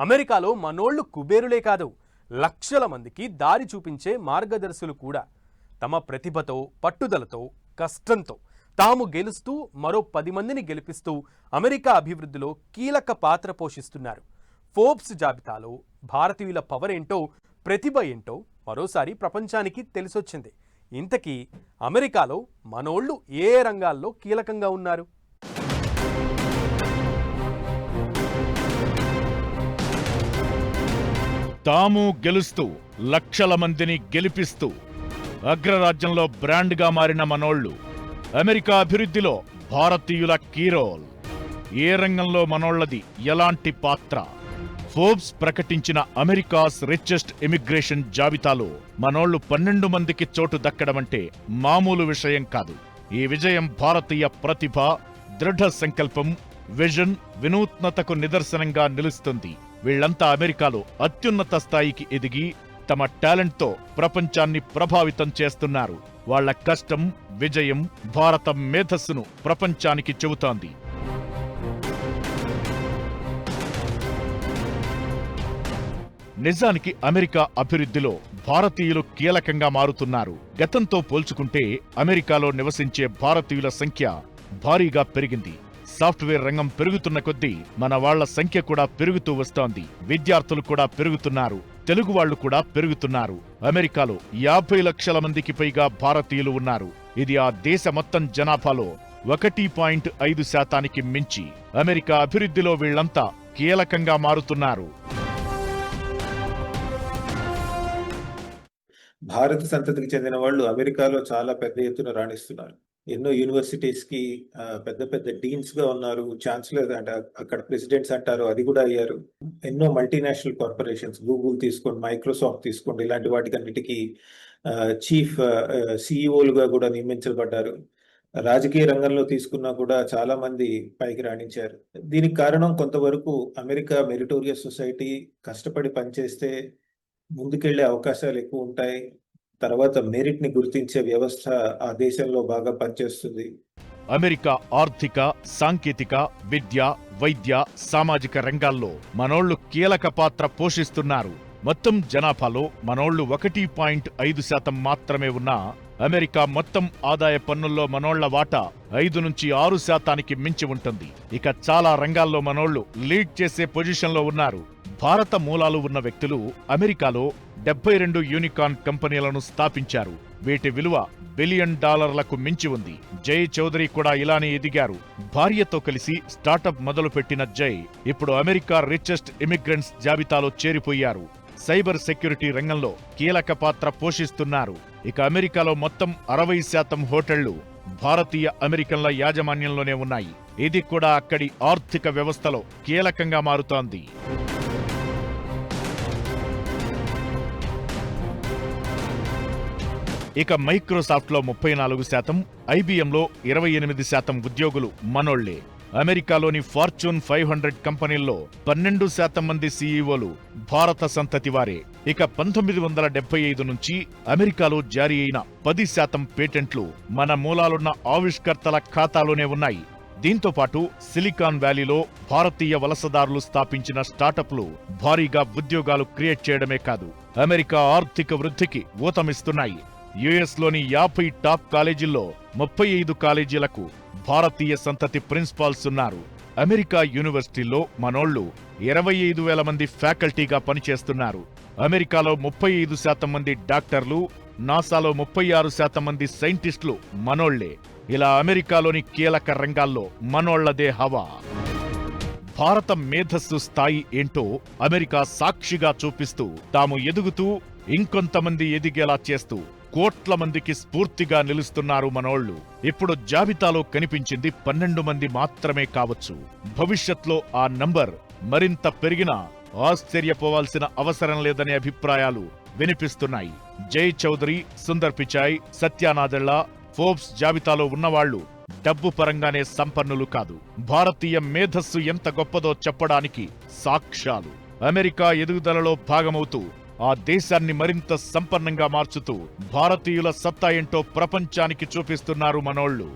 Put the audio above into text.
అమెరికాలో మనోళ్ళు కుబేరులే కాదు లక్షల మందికి దారి చూపించే మార్గదర్శులు కూడా. తమ ప్రతిభతో పట్టుదలతో కష్టంతో తాము గెలుస్తూ మరో పది మందిని గెలిపిస్తూ అమెరికా అభివృద్ధిలో కీలక పాత్ర పోషిస్తున్నారు. ఫోర్బ్స్ జాబితాలో భారతీయుల పవర్ ఏంటో ప్రతిభ ఏంటో మరోసారి ప్రపంచానికి తెలిసొచ్చింది. ఇంతకీ అమెరికాలో మనోళ్ళు ఏ రంగాల్లో కీలకంగా ఉన్నారు? తాము గెలుస్తూ లక్షల మందిని గెలిపిస్తూ అగ్రరాజ్యంలో బ్రాండ్గా మారిన మనోళ్ళు అమెరికా అభివృద్ధిలో భారతీయుల కీరోల్. ఏ రంగంలో మనోళ్ళది ఎలాంటి పాత్ర? ఫోర్బ్స్ ప్రకటించిన అమెరికాస్ రిచెస్ట్ ఇమిగ్రేషన్ జాబితాలో మనోళ్ళు పన్నెండు మందికి చోటు దక్కడమంటే మామూలు విషయం కాదు. ఈ విజయం భారతీయ ప్రతిభ దృఢ సంకల్పం విజన్ వినూత్నతకు నిదర్శనంగా నిలుస్తుంది. వీళ్ళంతా అమెరికాలో అత్యున్నత స్థాయికి ఎదిగి తమ టాలెంట్తో ప్రపంచాన్ని ప్రభావితం చేస్తున్నారు. వాళ్ళ కష్టం విజయం భారత మేధస్సును ప్రపంచానికి చెబుతోంది. నిజానికి అమెరికా అభివృద్ధిలో భారతీయులు కీలకంగా మారుతున్నారు. గతంతో పోల్చుకుంటే అమెరికాలో నివసించే భారతీయుల సంఖ్య భారీగా పెరిగింది. సాఫ్ట్వేర్ రంగం పెరుగుతున్న కొద్దీ మన వాళ్ళ సంఖ్య కూడా పెరుగుతూ వస్తోంది. విద్యార్థులు కూడా పెరుగుతున్నారు. తెలుగు వాళ్ళు కూడా పెరుగుతున్నారు. అమెరికాలో యాభై లక్షల మందికి పైగా భారతీయులు ఉన్నారు. ఇది ఆ దేశ మొత్తం జనాభాలో ఒకటి పాయింట్ ఐదు శాతానికి మించి అమెరికా అభివృద్ధిలో వీళ్ళంతా కీలకంగా మారుతున్నారు. భారత సంతతికి చెందిన వాళ్ళు అమెరికాలో చాలా పెద్ద ఎత్తున రాణిస్తున్నారు. ఎన్నో యూనివర్సిటీస్కి పెద్ద పెద్ద డీన్స్గా ఉన్నారు. ఛాన్సలర్ అంటే అక్కడ ప్రెసిడెంట్స్ అంటారు అది కూడా అయ్యారు. ఎన్నో మల్టీనేషనల్ కార్పొరేషన్స్ గూగుల్ తీసుకోండి మైక్రోసాఫ్ట్ తీసుకోండి ఇలాంటి వాటికన్నిటికీ చీఫ్ సిఇఓలుగా కూడా నియమించబడ్డారు. రాజకీయ రంగంలో తీసుకున్నా కూడా చాలా మంది పైకి రాణించారు. దీనికి కారణం కొంతవరకు అమెరికా మెరిటోరియస్ సొసైటీ కష్టపడి పనిచేస్తే ముందుకెళ్ళే అవకాశాలు ఎక్కువ ఉంటాయి తర్వాత మెరిట్ని గుర్తించే వ్యవస్థ ఆ దేశంలో బాగా పనిచేస్తుంది. అమెరికా ఆర్థిక సాంకేతిక విద్య వైద్య సామాజిక రంగాల్లో మనోళ్ళు కీలక పాత్ర పోషిస్తున్నారు. మొత్తం జనాభాలో మనోళ్ళు ఒకటి పాయింట్ ఐదు శాతం మాత్రమే ఉన్నా అమెరికా మొత్తం ఆదాయ పన్నుల్లో మనోళ్ళ వాటా ఐదు నుంచి ఆరు శాతానికి మించి ఉంటుంది. ఇక చాలా రంగాల్లో మనోళ్ళు లీడ్ చేసే పొజిషన్లో ఉన్నారు. భారత మూలాలు ఉన్న వ్యక్తులు అమెరికాలో డెబ్బై రెండు యూనికార్న్ కంపెనీలను స్థాపించారు. వీటి విలువ బిలియన్ డాలర్లకు మించి ఉంది. జై చౌదరి కూడా ఇలానే ఎదిగారు. భార్యతో కలిసి స్టార్టప్ మొదలుపెట్టిన జై ఇప్పుడు అమెరికా రిచెస్ట్ ఇమిగ్రెంట్స్ జాబితాలో చేరిపోయారు. సైబర్ సెక్యూరిటీ రంగంలో కీలక పాత్ర పోషిస్తున్నారు. ఇక అమెరికాలో మొత్తం అరవై శాతం హోటళ్ళు భారతీయ అమెరికన్ల యాజమాన్యంలోనే ఉన్నాయి. ఇది కూడా అక్కడి ఆర్థిక వ్యవస్థలో కీలకంగా మారుతోంది. ఇక మైక్రోసాఫ్ట్లో ముప్పై నాలుగు శాతం ఐబీఎంలో ఇరవై ఎనిమిది శాతం ఉద్యోగులు మనోళ్ళే. అమెరికాలోని ఫార్చ్యూన్ ఫైవ్ హండ్రెడ్ కంపెనీల్లో పన్నెండు శాతం మంది సీఈఓలు భారత సంతతి వారే. ఇక పంతొమ్మిది వందల డెబ్బై ఐదు నుంచి అమెరికాలో జారీ అయిన పది శాతం పేటెంట్లు మన మూలాలున్న ఆవిష్కర్తల ఖాతాలోనే ఉన్నాయి. దీంతో పాటు సిలికాన్ వ్యాలీలో భారతీయ వలసదారులు స్థాపించిన స్టార్టప్లు భారీగా ఉద్యోగాలు క్రియేట్ చేయడమే కాదు అమెరికా ఆర్థిక వృద్ధికి ఊతమిస్తున్నాయి. యుఎస్లోని యాభై టాప్ కాలేజీల్లో ముప్పై ఐదు కాలేజీలకు భారతీయ సంతతి ప్రిన్సిపాల్స్ ఉన్నారు. అమెరికా యూనివర్సిటీలో మనోళ్ళు ఇరవై ఐదు వేల మంది ఫ్యాకల్టీగా పనిచేస్తున్నారు. అమెరికాలో ముప్పై ఐదు శాతం మంది డాక్టర్లు నాసాలో ముప్పై ఆరు శాతం మంది సైంటిస్టులు మనోళ్ళే. ఇలా అమెరికాలోని కీలక రంగాల్లో మనోళ్ళదే హవా. భారత మేధస్సు స్థాయి ఏంటో అమెరికా సాక్షిగా చూపిస్తూ తాము ఎదుగుతూ ఇంకొంతమంది ఎదిగేలా చేస్తూ కోట్ల మందికి స్ఫూర్తిగా నిలుస్తున్నారు మనోళ్ళు ఇప్పుడు జాబితాలో కనిపించింది పన్నెండు మంది మాత్రమే కావచ్చు. భవిష్యత్లో ఆ నంబర్ మరింత పెరిగినా ఆశ్చర్యపోవాల్సిన అవసరం లేదనే అభిప్రాయాలు వినిపిస్తున్నాయి. జై చౌదరి సుందర్ పిచాయ్ సత్యానాదెళ్ళ ఫోర్బ్స్ జాబితాలో ఉన్నవాళ్ళు డబ్బు పరంగానే సంపన్నులు కాదు. భారతీయ మేధస్సు ఎంత గొప్పదో చెప్పడానికి సాక్ష్యాలు. అమెరికా ఎదుగుదలలో భాగమవుతూ ఆ దేశాన్ని మరింత సంపన్నంగా మార్చుతూ భారతీయుల సత్తా ఏంటో ప్రపంచానికి చూపిస్తున్నారు మనోళ్ళు